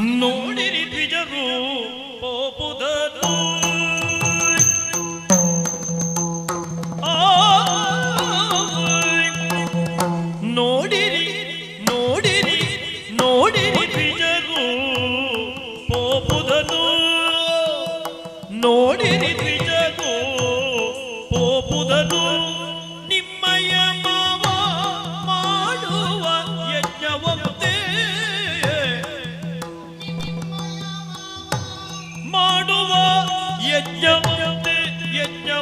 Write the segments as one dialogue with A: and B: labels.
A: ನೋಡಿರಿ ದ್ವಿಜರು ಪೋಪುದನು ನೋಡಿರಿ ನೋಡಿರಿ ನೋಡಿರಿ ದ್ವಿಜರು ಪೋಪುದನು ನೋಡಿರಿ ದ್ವಿಜರು ಪೋಪುದನು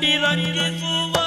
A: ಸಂಭ್ರಮ ಸಂಭ್ರಮವಂತೆ ಮಕ್ಕಳು ಕೂಡಿ ರಂಗಿಸುವ